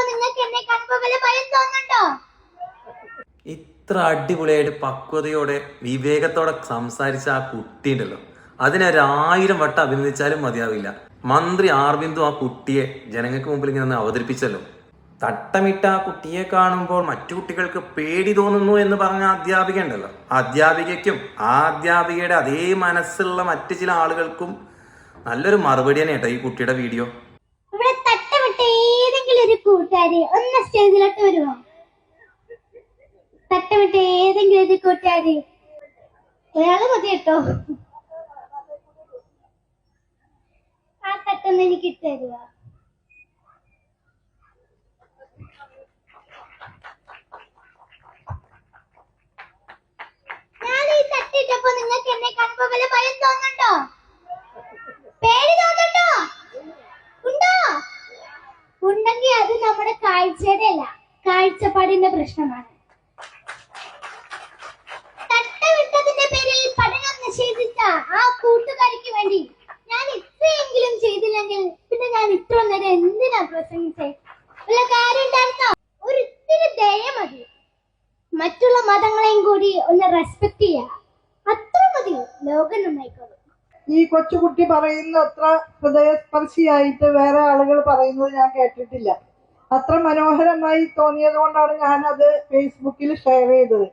എന്നെ ഇത്ര അടിപൊളിയായിട്ട് പക്വതയോടെ വിവേകത്തോടെ സംസാരിച്ച ആ കുട്ടി ഉണ്ടല്ലോ. അതിനൊരായിരം വട്ടം അഭിനന്ദിച്ചാലും മതിയാവില്ല. മന്ത്രി ആർബിന്ദു ആ കുട്ടിയെ ജനങ്ങൾക്ക് മുമ്പിൽ ഇങ്ങനെ അവതരിപ്പിച്ചല്ലോ. തട്ടമിട്ട ആ കുട്ടിയെ കാണുമ്പോൾ മറ്റു കുട്ടികൾക്ക് പേടി തോന്നുന്നു എന്ന് പറഞ്ഞ അധ്യാപിക ഉണ്ടല്ലോ. അധ്യാപികയ്ക്കും ആ അധ്യാപികയുടെ അതേ മനസ്സുള്ള മറ്റു ചില ആളുകൾക്കും നല്ലൊരു മറുപടി തന്നെ കേട്ടോ ഈ കുട്ടിയുടെ വീഡിയോ ഇവിടെ തട്ടമിട്ട ഏതെങ്കിലും ഒരു കൂട്ടുകാരി ഒന്ന് സ്റ്റേജിലോട്ട് വരുമോ? തട്ടമിട്ട് ഏതെങ്കിലും ഒരു കൂട്ടുകാരി. ഒരാൾ മതി കേട്ടോ. ആ തട്ടൊന്ന് എനിക്ക് ഇട്ട് തരുമോ ഞാൻ ഈ തട്ടിട്ടപ്പോ നിങ്ങൾക്ക് എന്നെ കാണുമ്പോ വല്ല ഭയം തോന്നുന്നുണ്ടോ? പേര് തോന്നുന്നുണ്ടോ? ഉണ്ടെങ്കിൽ അത് നമ്മുടെ കാഴ്ചയുടെ അല്ല കാഴ്ചപ്പാടിന്റെ പ്രശ്നമാണ്. തട്ടവിട്ടതിന്റെ പേരിൽ പഠനം നിഷേധിച്ച ആ കൂട്ടുകാരിക്ക് വേണ്ടി ഞാൻ ഇത്രയെങ്കിലും ചെയ്തില്ലെങ്കിൽ പിന്നെ ഞാൻ ഇത്ര നേരം എന്തിനാ പ്രസംഗിച്ചേ? വല്ല കാര്യം ഉണ്ടായിരുന്നോ? ഒരു ദയ മതി. മറ്റുള്ള മതങ്ങളെയും കൂടി ഒന്ന് റെസ്പെക്ട് ചെയ്യ അത്ര മതി. ലോകം നന്നായിക്കോളും. ഈ കൊച്ചുകുട്ടി പറയുന്ന അത്ര ഹൃദയസ്പർശിയായിട്ട് വേറെ ആളുകൾ പറയുന്നത് ഞാൻ കേട്ടിട്ടില്ല. അത്ര മനോഹരമായി തോന്നിയത് കൊണ്ടാണ് ഞാനത് ഫേസ്ബുക്കിൽ ഷെയർ ചെയ്തത്.